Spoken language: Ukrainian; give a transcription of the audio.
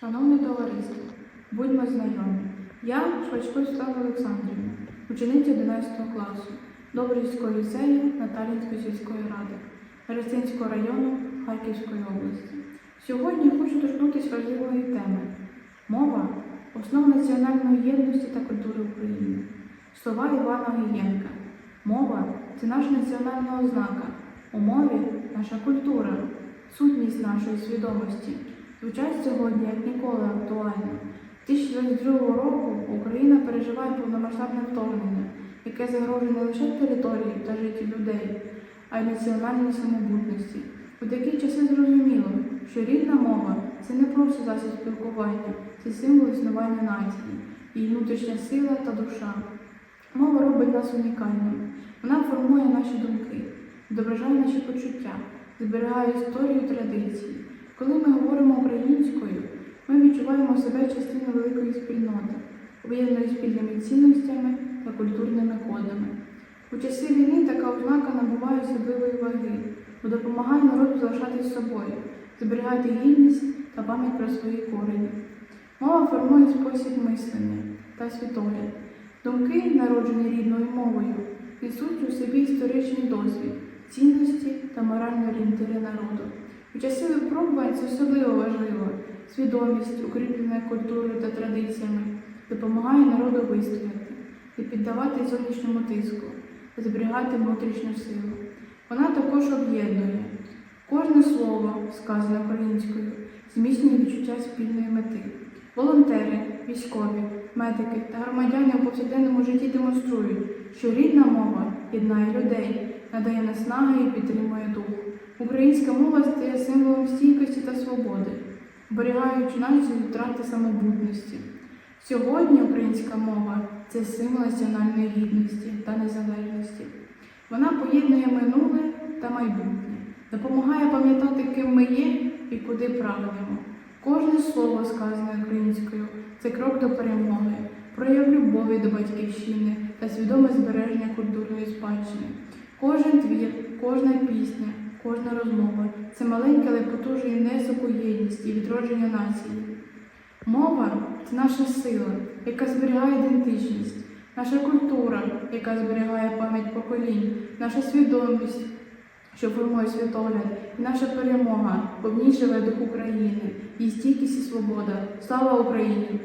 Шановне товариство, будьмо знайомі. Я Швачко Світлана Олександрівна, учениця 11 класу Добрівського ліцею Наталінської сільської ради Берестинського району Харківської області. Сьогодні хочу торкнутися важливої теми мова основа національної єдності та культури України. Слова Івана Гієнка. Мова це наша національна ознака. У мові наша культура, сутність нашої свідомості. Звучать сьогодні як ніколи актуально. 2022 року Україна переживає повномасштабне вторгнення, яке загрожує не лише території та житті людей, а й національній самобутності. У такі часи зрозуміло, що рідна мова це не просто засіб спілкування, це символ існування нації, її внутрішня сила та душа. Мова робить нас унікальними. Вона формує наші думки, відображає наші почуття, зберігає історію традиції. Коли ми говоримо українською, ми відчуваємо себе частиною великої спільноти, об'єднаної спільними цінностями та культурними кодами. У часи війни така ознака набуває особливої ваги, бо допомагає народу залишатись собою, зберігати гідність та пам'ять про свої корені. Мова формує спосіб мислення та світогляд. Думки, народжені рідною мовою, несуть у собі історичний досвід, цінності та моральні орієнтири народу. У часи випробувань це особливо важливо. Свідомість, укріплена культурою та традиціями, допомагає народу вистояти, не піддавати зовнішньому тиску, зберігати внутрішню силу. Вона також об'єднує. Кожне слово, сказане українською, зміцнює відчуття спільної мети. Волонтери, військові, медики та громадяни у повсякденному житті демонструють, що рідна мова єднає людей, надає наснаги і підтримує дух. Українська мова стає символом стійкості та свободи, оберігаючи націю від втрати самобутності. Сьогодні українська мова це символ національної гідності та незалежності. Вона поєднує минуле та майбутнє, допомагає пам'ятати, ким ми є і куди прагнемо. Кожне слово, сказане українською, це крок до перемоги, прояв любові до батьківщини та свідоме збереження культурної спадщини. Кожен твір, кожна пісня, кожна розмова це маленький, але потужний внесок і відродження нації. Мова це наша сила, яка зберігає ідентичність, наша культура, яка зберігає пам'ять поколінь, наша свідомість, що формує світогляд, і наша перемога, в дух України, її стійкість і свобода. Слава Україні!